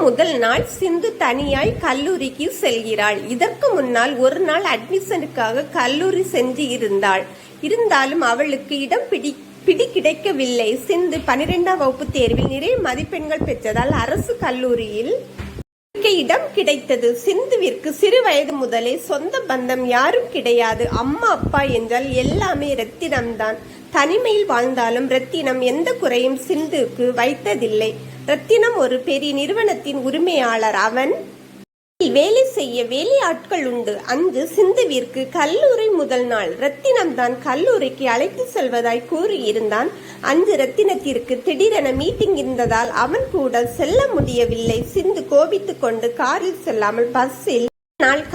முதல் நாள் சிந்து தனியாய் கல்லூரிக்கு செல்கிறாள். இதற்கு முன்னால் ஒரு நாள் அட்மிஷனுக்காக கல்லூரி சென்று இருந்தாள். இருந்தாலும் அவளுக்கு இடம் பிடி பிடி கிடைக்கவில்லை சிந்து பனிரெண்டாம் வகுப்பு தேர்வில் நிறைய மதிப்பெண்கள் பெற்றதால் அரசு கல்லூரியில் இடம் கிடைத்தது. சிந்துவிற்கு சிறு வயது முதலே சொந்த பந்தம் யாரும் கிடையாது. அம்மா அப்பா என்றால் எல்லாமே ரத்தினம்தான். தனிமையில் வாழ்ந்தாலும் ரத்தினம் எந்த குறையும் சிந்துவுக்கு வைத்ததில்லை. ரத்தினம் ஒரு பெரிய நிறுவனத்தின் உரிமையாளர் அவன் வேலை செய்ய வேலை ஆட்கள் உண்டு. அங்கு சிந்துவிற்கு கல்லூரி முதல் நாள். ரத்தினம் தான் கல்லூரிக்கு அழைத்து செல்வதாய் கூறியிருந்தான். அன்று ரத்தினத்திற்கு திடீரென மீட்டிங் இருந்ததால் அவன் கூட செல்ல முடியவில்லை. சிந்து கோபித்துக் கொண்டு காரில் செல்லாமல் பஸ்ஸில் நாள்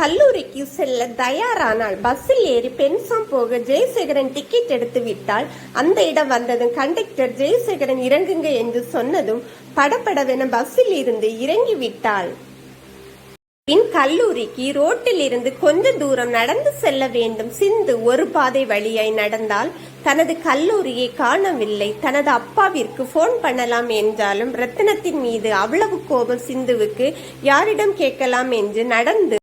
வேலைக்கு செல்ல தயாரானால் பஸ்ஸில் ஏறி பென்சாம் போக ஜெயசேகரன் டிக்கெட் எடுத்து விட்டால் அந்த இடம் வந்ததும் கண்டக்டர் ஜெயசேகரன் இறங்குங்க என்று சொன்னதும் படப்படவென பஸ்ஸில் இருந்து இறங்கி விட்டாள். பின் கல்லூரிக்கு ரோட்டில் இருந்து கொஞ்ச தூரம் நடந்து செல்ல வேண்டும் சிந்து ஒரு பாதை வழியாய் நடந்தால் தனது கல்லூரியை காணவில்லை. தனது அப்பாவிற்கு போன் பண்ணலாம் என்றாலும் ரத்தினத்தின் மீது அவ்வளவு கோபம் சிந்துவுக்கு யாரிடம் கேட்கலாம் என்று நடந்து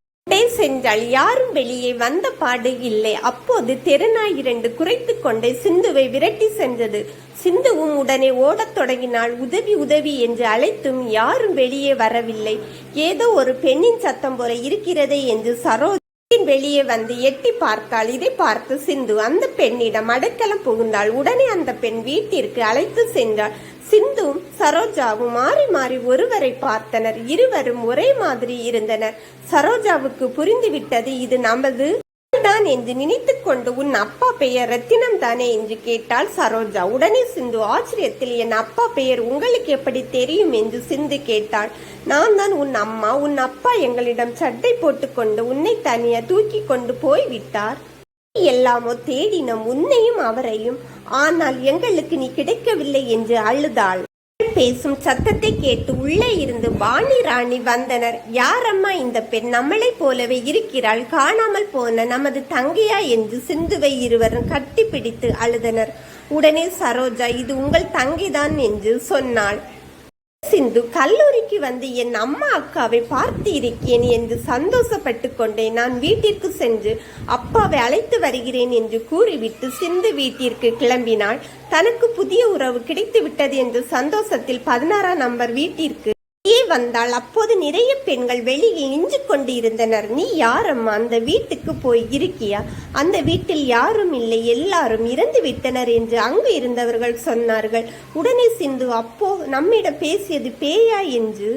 சென்றால் யாரும் வெளியே வந்த பாடு இல்லை. அப்போது தெருநாய் இரண்டு குறைத்து கொண்டே சிந்துவை விரட்டி சென்றது. சிந்துவும் உடனே ஓடத் தொடங்கினால் உதவி உதவி என்று அழைத்தும் யாரும் வெளியே வரவில்லை. ஏதோ ஒரு பெண்ணின் சத்தம் போல இருக்கிறதே என்று சரோ வெளியே வந்து எட்டி பார்த்தாள் இதை பார்த்து சிந்து அந்த பெண்ணிடம் அடைக்கலம் புகுந்தாள் உடனே அந்த பெண் வீட்டிற்கு அழைத்து சென்றாள். சிந்துவும் சரோஜாவும் மாறி மாறி ஒருவரை பார்த்தனர். இருவரும் ஒரே மாதிரி இருந்தனர். சரோஜாவுக்கு புரிந்துவிட்டது இது நமது தான் என்று நினைத்துக் கொண்டு உன் அப்பா பெயர் ரத்தினம் தானே என்று கேட்டாள் சரோஜா. உடனே சிந்து ஆச்சரியத்தில் என் அப்பா பெயர் உங்களுக்கு எப்படி தெரியும்? என்று சிந்து கேட்டாள். நான் தான் உன் அம்மா. உன் அப்பா எங்களிடம் சட்டை போட்டுக்கொண்டு உன்னை தனியா தூக்கி கொண்டு போய் விட்டார் எல்லாமோ தேடினோம். உன்னையும் அவரையும். ஆனால் எங்களுக்கு நீ கிடைக்கவில்லை என்று அழுதாள். பேசும் சத்தத்தை கேட்டு உள்ளே இருந்து வாணி ராணி வந்தனர். யாரம்மா இந்த பெண்? நம்மளை போலவே இருக்கிறாள். காணாமல் போன நமது தங்கையா? என்று சிந்துவை இருவரும் கட்டிப்பிடித்து அழுதனர். உடனே சரோஜா இது உங்கள் தங்கைதான் என்று சொன்னாள். சிந்து கல்லூரிக்கு வந்து என் அம்மா அக்காவை பார்த்து இருக்கேன் என்று சந்தோஷப்பட்டு கொண்டே நான் வீட்டிற்கு சென்று அப்பாவை அழைத்து வருகிறேன் என்று கூறிவிட்டு சிந்து வீட்டிற்கு கிளம்பினாள். தனக்கு புதிய உறவு கிடைத்து விட்டது என்று சந்தோஷத்தில் பதினாறாம் நம்பர் வீட்டிற்கு வந்தாள் அப்போது நிறைய பெண்கள் வெளியே நின்று கொண்டு இருந்தனர் நீ யாரம்மா? அந்த வீட்டுக்கு போய் இருக்கியா? அந்த வீட்டில் யாரும் இல்லை. எல்லாரும் இறந்து விட்டனர் என்று அங்கு இருந்தவர்கள் சொன்னார்கள். உடனே சிந்து அப்போ நம்மிடம் பேசியது பேயா? என்று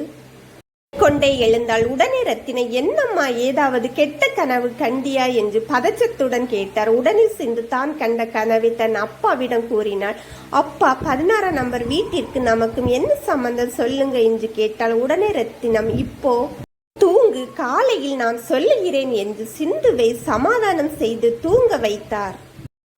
கொண்டே எழுந்தாள். உடனே ரத்தினை என்னம்மா ஏதாவது கெட்ட கனவு கண்டியா? என்று பதச்சத்துடன் கேட்டார். உடனே சிந்து தான் கண்ட கனவை தன் அப்பாவிடம் கூறினாள். அப்பா பதினாறாம் நம்பர் வீட்டிற்கு நமக்கும் என்ன சம்பந்தம்? சொல்லுங்க என்று கேட்டாள். உடனே ரத்தினம் இப்போ தூங்கு காலையில் நான் சொல்லுகிறேன் என்று சிந்துவை சமாதானம் செய்து தூங்க வைத்தார்.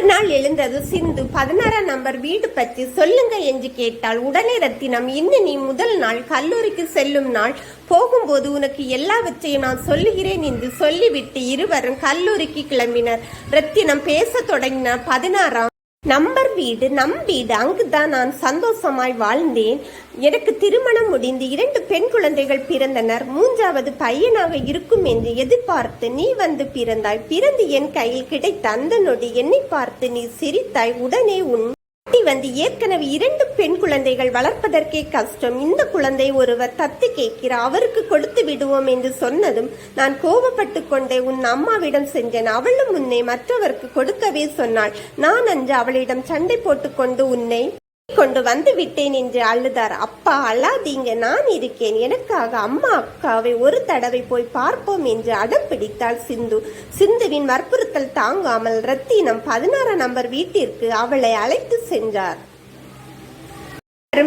நாள் எழுந்தது சிந்து பதினாறாம் நம்பர் வீடு பற்றி சொல்லுங்க என்று கேட்டால் உடனே ரத்தினம் இன்னும் நீ முதல் நாள் கல்லூரிக்கு செல்லும் நாள். போகும்போது உனக்கு எல்லாவற்றையும் நான் சொல்லுகிறேன் என்று சொல்லிவிட்டு இருவரும் கல்லூரிக்கு கிளம்பினர். ரத்தினம் பேச தொடங்கினார். பதினாறாம் நம்பர் வீடு நம் வீடு அங்குதான் நான் சந்தோஷமாய் வாழ்ந்தேன். எனக்கு திருமணம் முடிந்து இரண்டு பெண் குழந்தைகள் பிறந்தனர். மூன்றாவது பையனாக இருக்கும் என்று எதிர்பார்த்து நீ வந்து பிறந்தாய். பிறந்து என் கையில் கிடைத்த அந்த நொடி என்னை பார்த்து நீ சிரித்தாய். உடனே உன் தத்தி வந்து ஏற்கனவே இரண்டு பெண் குழந்தைகள் வளர்ப்பதற்கே கஷ்டம். இந்த குழந்தை ஒருவர் தத்தி கேட்கிறார் அவருக்கு கொடுத்து விடுவோம் என்று சொன்னதும் நான் கோபப்பட்டு கொண்டே உன் அம்மாவிடம் சென்றேன். அவளும் உன்னை மற்றவருக்கு கொடுக்கவே சொன்னாள். நான் அன்று அவளிடம் சண்டை போட்டுக்கொண்டு உன்னை கொண்டு வந்து விட்டேன் என்று அழுதார். அப்பா அழாதீங்க நான் இருக்கேன். எனக்காக அம்மா அக்காவை ஒரு தடவை போய் பார்ப்போம் என்று அடம் பிடித்தாள் சிந்து. சிந்துவின் வற்புறுத்தல் தாங்காமல் ரத்தினம் பதினாறாம் நம்பர் வீட்டிற்கு அவளை அழைத்து சென்றார்.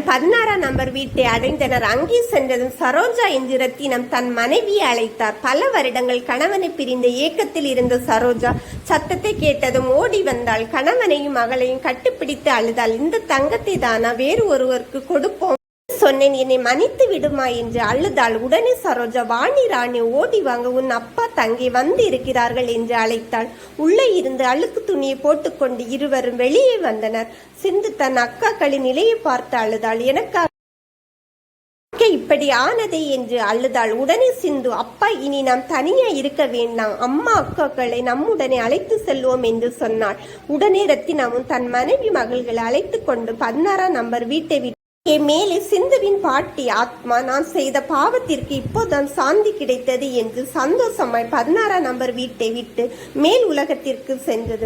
பதினாறாம் நம்பர் வீட்டை அடைந்தனர். அங்கே சென்றதும் சரோஜா என்கிற தினம் தன் மனைவியை அழைத்தார். பல வருடங்கள் கணவனை பிரிந்த ஏக்கத்தில் இருந்த சரோஜா சத்தத்தை கேட்டதும் ஓடி வந்தாள். கணவனையும் மகளையும் கட்டுப்பிடித்து அழுதாள். இந்த தங்கத்தை தானா வேறு ஒருவருக்கு கொடுப்போம். சொன்னேன் என்னை மன்னித்து விடுமா என்று அழுதாள். உடனே சரோஜா வாணி ராணி ஓடி வாங்க. உன் அப்பா தங்கி வந்து இருக்கிறார்கள் என்று அழைத்தாள். உள்ளே இருந்து அழுக்கு துணியை போட்டுக்கொண்டு இருவரும் வெளியே வந்தனர். சிந்து தன் அக்காக்களின் நிலையை பார்த்து அழுதாள். எனக்காக இப்படி ஆனதே என்று அழுதாள். உடனே சிந்து அப்பா இனி நாம் தனியா இருக்க வேண்டாம். அம்மா அக்காக்களை நம்முடனே அழைத்து செல்வோம் என்று சொன்னாள். உடனே ரத்தினாவும் தன் மனைவி மகள்களை அழைத்து கொண்டு பதினாறாம் நம்பர் வீட்டை விட்டு என் மேலே சிந்துவின் பாட்டி ஆத்மா நான் செய்த பாவத்திற்கு இப்போதான் சாந்தி கிடைத்தது என்று சந்தோஷமாய் பதினாறாம் நம்பர் வீட்டை விட்டு மேல் உலகத்திற்கு சென்றது.